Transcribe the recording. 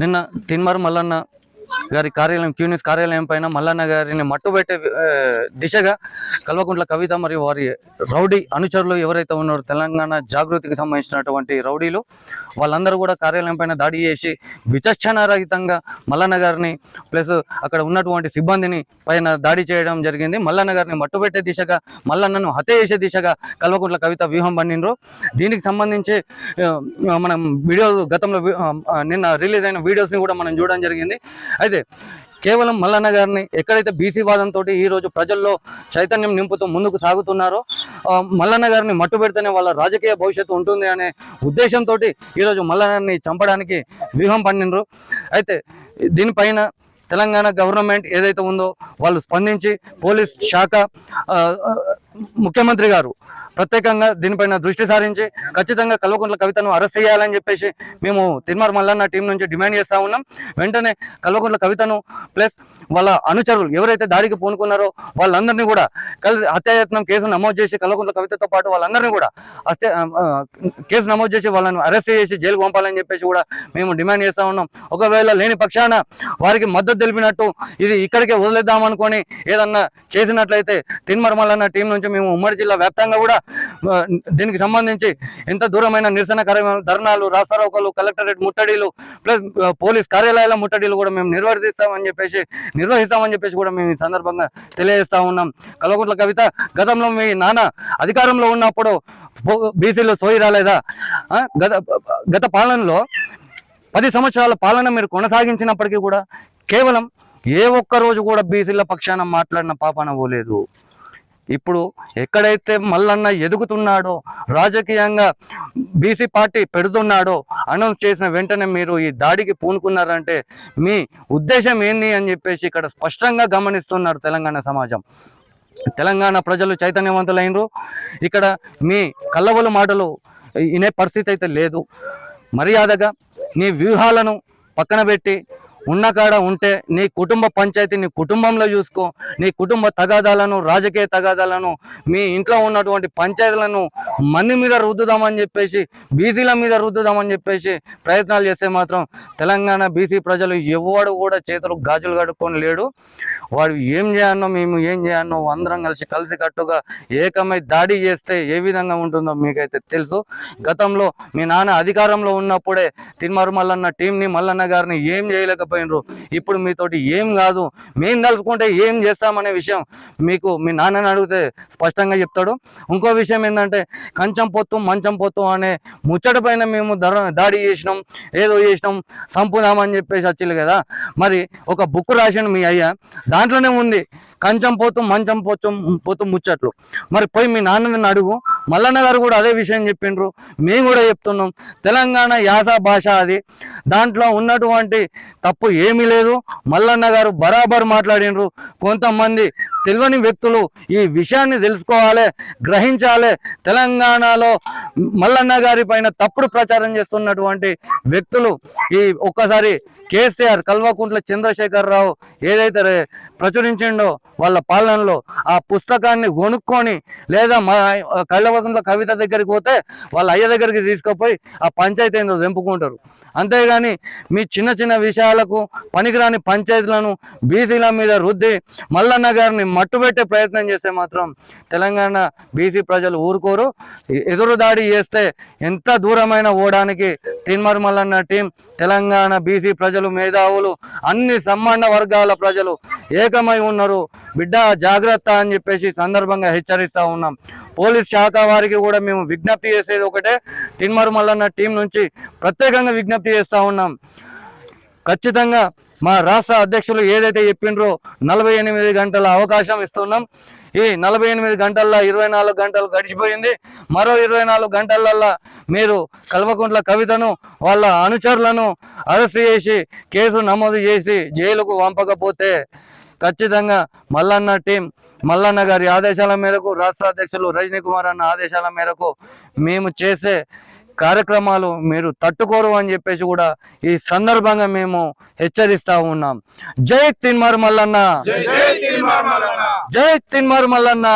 నిన్న తిన్మార్ మల్లన్న గారి కార్యాలయం క్యూనిస్ కార్యాలయం పైన మల్లన్న గారిని మట్టుబెట్టే దిశగా కల్వకుంట్ల కవిత మరియు వారి రౌడీ అనుచరులు ఎవరైతే ఉన్నారో తెలంగాణ జాగృతికి సంబంధించినటువంటి రౌడీలు వాళ్ళందరూ కూడా కార్యాలయం పైన దాడి చేసి విచక్షణారహితంగా మల్లన్న గారిని ప్లస్ అక్కడ ఉన్నటువంటి సిబ్బందిని పైన దాడి చేయడం జరిగింది. మల్లన్న గారిని మట్టుబెట్టే దిశగా మల్లన్నను హత్య చేసే దిశగా కల్వకుంట్ల కవిత వ్యూహం పన్నిండ్రు. దీనికి సంబంధించి మనం వీడియో గతంలో నిన్న రిలీజ్ అయిన వీడియోస్ని కూడా మనం చూడడం జరిగింది. అయితే కేవలం మల్లన్న గారిని ఎక్కడైతే బీసీ వాదంతో ఈ రోజు ప్రజల్లో చైతన్యం నింపుతూ ముందుకు సాగుతున్నారో మల్లన్న గారిని మట్టు పెడితేనే వాళ్ళ రాజకీయ భవిష్యత్తు ఉంటుంది అనే ఉద్దేశంతో ఈరోజు మల్లన్నని చంపడానికి వ్యూహం పండినరు అయితే దీనిపైన తెలంగాణ గవర్నమెంట్ ఏదైతే ఉందో వాళ్ళు స్పందించి పోలీస్ శాఖ ముఖ్యమంత్రి గారు ప్రత్యేకంగా దీనిపైన దృష్టి సారించి ఖచ్చితంగా కల్వకుంట్ల కవితను అరెస్ట్ చేయాలని చెప్పేసి మేము తిరుమల మల్లన్న టీం నుంచి డిమాండ్ చేస్తా ఉన్నాం. వెంటనే కల్వకుంట్ల కవితను ప్లస్ వాళ్ళ అనుచరులు ఎవరైతే దారికి పూనుకున్నారో వాళ్ళందరినీ కూడా హత్యాయత్నం కేసు నమోదు చేసి కల్వకుంట్ల కవితతో పాటు వాళ్ళందరినీ కూడా హత్య కేసు నమోదు చేసి వాళ్ళని అరెస్ట్ చేసి జైలుకు పంపాలని చెప్పేసి కూడా మేము డిమాండ్ చేస్తా ఉన్నాం. ఒకవేళ లేని పక్షాన వారికి మద్దతు తెలిపినట్టు ఇది ఇక్కడికే వదిలేద్దామనుకొని ఏదన్నా చేసినట్లయితే తిన్మర్ మల్లన్న టీం నుంచి మేము ఉమ్మడి జిల్లా వ్యాప్తంగా కూడా దీనికి సంబంధించి ఎంత దూరమైన నిరసన కార్యక్రమాలు ధర్నాలు రాస్తారోకలు కలెక్టరేట్ ముట్టడిలు ప్లస్ పోలీస్ కార్యాలయాల ముట్టడిలు కూడా మేము నిర్వర్తిస్తామని చెప్పేసి నిర్వహిస్తామని చెప్పేసి కూడా మేము ఈ సందర్భంగా తెలియజేస్తా ఉన్నాం. కల్వకుంట్ల కవిత గతంలో మీ నాన్న అధికారంలో ఉన్నప్పుడు బీసీలో సోయి రాలేదా? గత గత పాలనలో పది సంవత్సరాల పాలన మీరు కొనసాగించినప్పటికీ కూడా కేవలం ఏ ఒక్క రోజు కూడా బీసీల పక్షాన మాట్లాడిన పాపన పోలేదు. ఇప్పుడు ఎక్కడైతే మల్లన్న ఎదుగుతున్నాడో రాజకీయంగా బీసీ పార్టీ పెడుతున్నాడో అనౌన్స్ చేసిన వెంటనే మీరు ఈ దాడికి పూనుకున్నారంటే మీ ఉద్దేశం ఏంది అని చెప్పేసి ఇక్కడ స్పష్టంగా గమనిస్తున్నారు తెలంగాణ సమాజం. తెలంగాణ ప్రజలు చైతన్యవంతులైనరు. ఇక్కడ మీ కల్లవలు మాటలు వినే పరిస్థితి అయితే లేదు. మర్యాదగా నీ వ్యూహాలను పక్కన పెట్టి ఉన్నకాడ ఉంటే నీ కుటుంబ పంచాయతీ నీ కుటుంబంలో చూసుకో. నీ కుటుంబ తగాదాలను రాజకీయ తగాదాలను మీ ఇంట్లో ఉన్నటువంటి పంచాయతీలను మంది మీద రుద్దుదామని చెప్పేసి బీసీల మీద రుద్దుదామని చెప్పేసి ప్రయత్నాలు చేస్తే మాత్రం తెలంగాణ బీసీ ప్రజలు ఎవడు కూడా చేతులు గాజులు కడుక్కొని లేడు. వాడు ఏం చేయన్నో మేము ఏం చేయన్నో అందరం కలిసి కలిసి కట్టుగా ఏకమై దాడి చేస్తే ఏ విధంగా ఉంటుందో మీకైతే తెలుసు. గతంలో మీ నాన్న అధికారంలో ఉన్నప్పుడే తిరుమల మల్లన్న టీంని మల్లన్న గారిని ఏం చేయలేకపోయినరు ఇప్పుడు మీతోటి ఏం కాదు. మేము కలుపుకుంటే ఏం చేస్తామనే విషయం మీకు మీ నాన్నని అడిగితే స్పష్టంగా చెప్తాడు. ఇంకో విషయం ఏంటంటే కంచం పొత్తు మంచం పొత్తు అనే ముచ్చట పైన మేము దాడి చేసినాం. ఏదో చేసినాం. సంపుదామని చెప్పేసి వచ్చింది కదా. మరి ఒక బుక్ రాసిండు మీ అయ్యా. దాంట్లోనే ఉంది. కంచం పోతు మంచం పోతు పోతు ముచ్చట్లు. మరి పోయి మీ నాన్నని అడుగు. మల్లన్న గారు కూడా అదే విషయం చెప్పిండ్రు. మేము కూడా చెప్తున్నాం తెలంగాణ యాస భాష అది. దాంట్లో ఉన్నటువంటి తప్పు ఏమీ లేదు. మల్లన్న గారు బరాబర్ మాట్లాడినరు కొంతమంది తెలియని వ్యక్తులు ఈ విషయాన్ని తెలుసుకోవాలి గ్రహించాలి. తెలంగాణలో మల్లన్న గారి పైన తప్పుడు ప్రచారం చేస్తున్నటువంటి వ్యక్తులు ఈ ఒక్కసారి కేసీఆర్ కల్వకుంట్ల చంద్రశేఖరరావు ఏదైతే రే- ప్రచురించిండో వాళ్ళ పాలనలో ఆ పుస్తకాన్ని కొనుక్కొని లేదా మా కళ్ళవకుంట్ల కవిత దగ్గరికి పోతే వాళ్ళ అయ్య దగ్గరికి తీసుకుపోయి ఆ పంచాయతీ ఏందో తెంపుకుంటారు. అంతేగాని మీ చిన్న చిన్న విషయాలకు పనికిరాని పంచాయతీలను బీసీల మీద రుద్ది మల్లన్న గారిని మట్టుబెట్టే ప్రయత్నం చేస్తే మాత్రం తెలంగాణ బీసీ ప్రజలు ఊరుకోరు. ఎదురుదాడి ఎదురు దాడి చేస్తే ఎంత దూరమైన ఓడానికి తిన్మర్ మల్లన్న టీం తెలంగాణ బీసీ ప్రజలు మేధావులు అన్ని సంబంధ వర్గాల ప్రజలు ఏకమై ఉన్నారు. బిడ్డ జాగ్రత్త అని చెప్పేసి సందర్భంగా హెచ్చరిస్తూ ఉన్నాం. పోలీస్ శాఖ వారికి కూడా మేము విజ్ఞప్తి చేసేది ఒకటే. తిన్మర్ మల్లన్న టీం నుంచి ప్రత్యేకంగా విజ్ఞప్తి చేస్తూ ఉన్నాం. ఖచ్చితంగా మా రాష్ట్ర అధ్యక్షులు ఏదైతే చెప్పిండ్రో నలభై ఎనిమిది గంటల అవకాశం ఇస్తున్నాం. ఈ నలభై ఎనిమిది గంటల్లో ఇరవై నాలుగు గంటలు గడిచిపోయింది. మరో ఇరవై నాలుగు గంటలల్లా మీరు కల్వకుంట్ల కవితను వాళ్ళ అనుచరులను అరెస్ట్ చేసి కేసు నమోదు చేసి జైలుకు పంపకపోతే ఖచ్చితంగా మల్లన్న టీం మల్లన్న గారి ఆదేశాల మేరకు రాష్ట్ర అధ్యక్షులు రజనీ కుమార్ అన్న ఆదేశాల మేరకు మేము చేసే కార్యక్రమాలు మీరు తట్టుకోరు అని చెప్పేసి కూడా ఈ సందర్భంగా మేము హెచ్చరిస్తా ఉన్నాం. జై తిన్మార్ మల్లన్న. జై తిన్మార్ మల్లన్న.